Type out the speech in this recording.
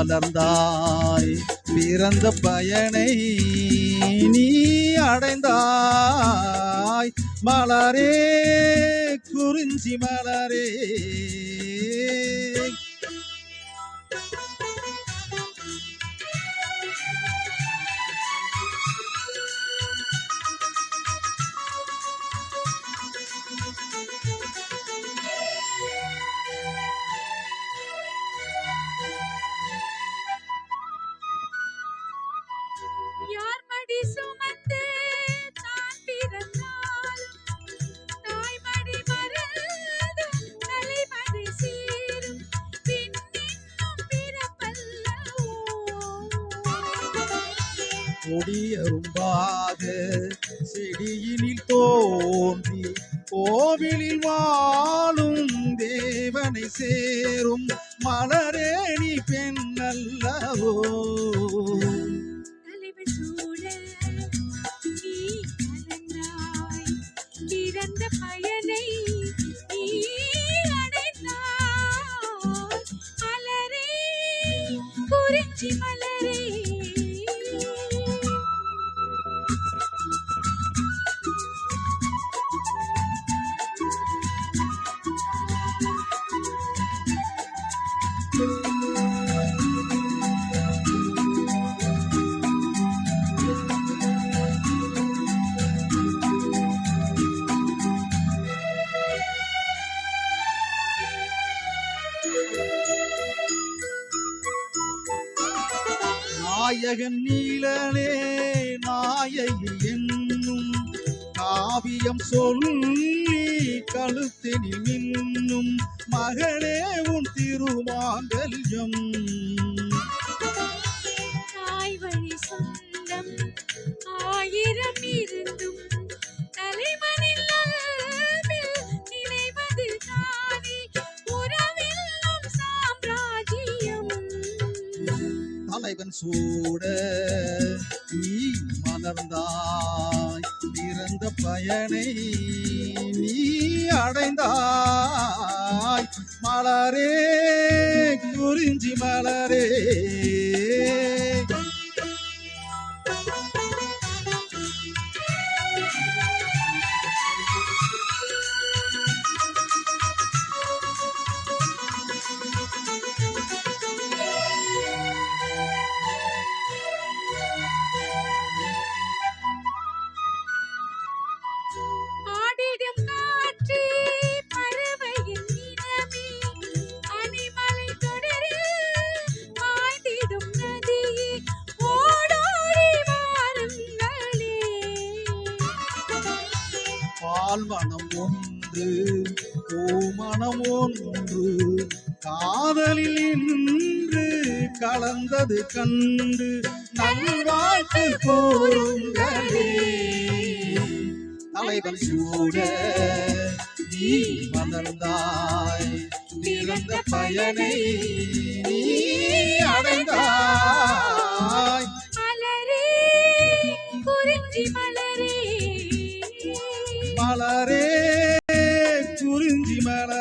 மலர்ந்தாய் பிறந்த பயனை நீ அடைந்தாய். மலரே குறிஞ்சி மலரே. யார் மடி சுமந்து தான் பிறந்தாலும் தாய்மடி மறந்தும் தலைமதி சீரும். பின்னின்னும் செடியினில் தோன்றி கோவிலில் வாழும் தேவனை சேரும் மலரேணி பெண்ணல்லவோ? குறிஞ்சி மலரே நாயகன் நீலனே நாயகி என்னும் காவியம் சொல்லி கழுத்தினில் மின்னும் மகளே உன் திருமாங்கல்யம். தலைவன் சூட நீ மலர்ந்தாய். பிறந்த பயனை நீ அடைந்தாய். மலரே குறிஞ்சி மலரே. கால் மனம் ஒன்று பூமணம் ஒன்று காதலில் இன்று கலந்தது கண்டு நல்வாழ்த்து கூறுங்களே. தலைவன் சூட நீ மலர்ந்தாய் பிறந்த பயனை நீ மலரே குறிஞ்சி மலர்